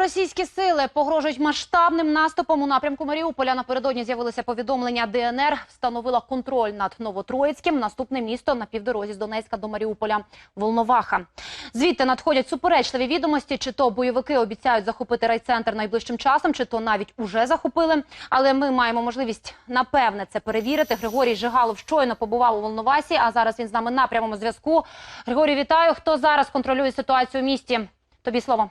Проросійські сили погрожують масштабним наступом у напрямку Маріуполя. Напередодні з'явилися повідомлення. ДНР встановила контроль над Новотроїцьким. Наступне місто на півдорозі з Донецька до Маріуполя – Волноваха. Звідти надходять суперечливі відомості. Чи то бойовики обіцяють захопити райцентр найближчим часом, чи то навіть уже захопили. Але ми маємо можливість напевне це перевірити. Григорій Жигалов щойно побував у Волновасі, а зараз він з нами на прямому зв'язку. Григорій, вітаю. Хто зараз контролює ситуацію у місті? Тобі слово.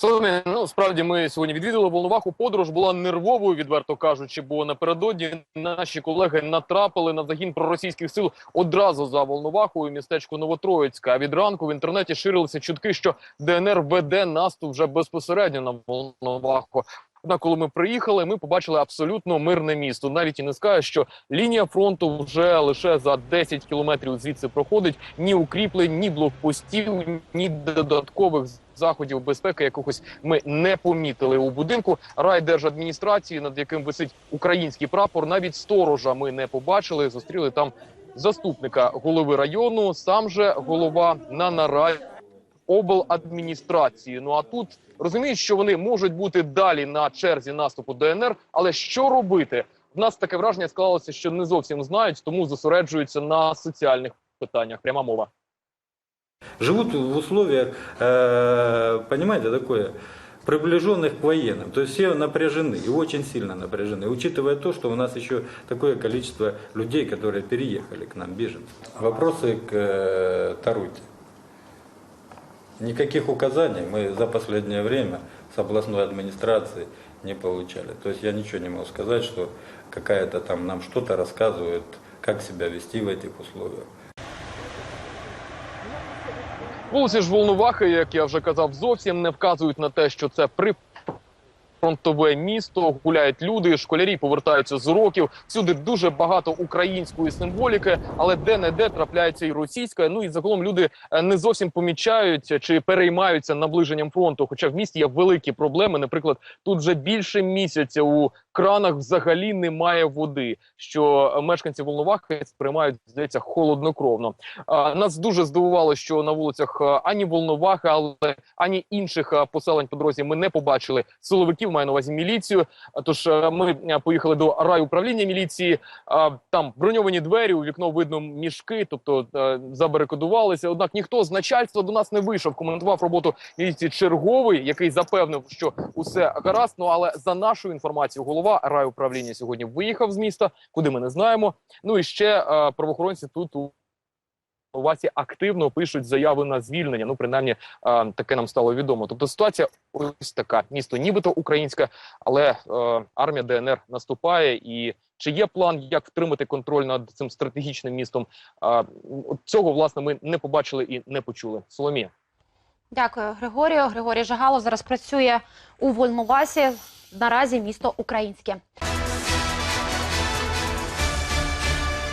Соломія, ну справді ми сьогодні відвідали Волноваху. Подорож була нервовою, відверто кажучи, бо напередодні наші колеги натрапили на загін проросійських сил одразу за Волновахою, містечко Новотроїцька. А від ранку в інтернеті ширилися чутки, що ДНР веде наступ вже безпосередньо на Волноваху. Однак, коли ми приїхали, ми побачили абсолютно мирне місто. Навіть і не скажу, що лінія фронту вже лише за 10 кілометрів звідси проходить ні укріплень, ні блокпостів, ні додаткових заходів безпеки. Якогось ми не помітили у будинку райдержадміністрації, над яким висить український прапор. Навіть сторожа ми не побачили. Зустріли там заступника голови району. Сам же голова на нараді обладміністрації. Ну а тут розуміють, що вони можуть бути далі на черзі наступу ДНР, але що робити? В нас таке враження склалося, що не зовсім знають, тому зосереджуються на соціальних питаннях. Пряма мова. Живут в условиях, э, понимаете, такое, приближенных к военным. То есть все напряжены и очень сильно напряжены. Учитывая то, что у нас еще такое количество людей, которые переехали к нам, беженцы. Вопросы к э, Таруте. Никаких указаний мы за последнее время с областной администрации не получали. То есть я ничего не могу сказать, что какая-то там нам что-то рассказывают, как себя вести в этих условиях. Вулиці ж Волновахи, як я вже казав, зовсім не вказують на те, що це прифронтове місто. Гуляють люди, школярі повертаються з уроків. Всюди дуже багато української символіки, але де не де трапляється і російська. Ну і загалом люди е, не зовсім помічають чи переймаються наближенням фронту. Хоча в місті є великі проблеми. Наприклад, тут вже більше місяця у кранах взагалі немає води, що е, мешканці Волновахи сприймають здається холоднокровно. Нас дуже здивувало, що на вулицях е, ані Волновахи, але ані інших е, поселень по дорозі ми не побачили силовиків. Маю на увазі міліцію. Тож ми поїхали до райуправління міліції. Там броньовані двері, у вікно видно мішки, тобто забарикадувалися. Однак ніхто з начальства до нас не вийшов. Коментував роботу міліції черговий, який запевнив, що усе гаразд. Ну але за нашою інформацією, голова райуправління сьогодні виїхав з міста, куди ми не знаємо. Ну і ще е, правоохоронці тут у Васі активно пишуть заяви на звільнення. Ну, принаймні, е, таке нам стало відомо. Тобто ситуація ось така: місто, нібито українське, але е, армія ДНР наступає. І чи є план, як втримати контроль над цим стратегічним містом? Е, цього власне ми не побачили і не почули. Соломія. Дякую, Григорію. Григорій Жигалов зараз працює у Волновасі. Наразі місто українське.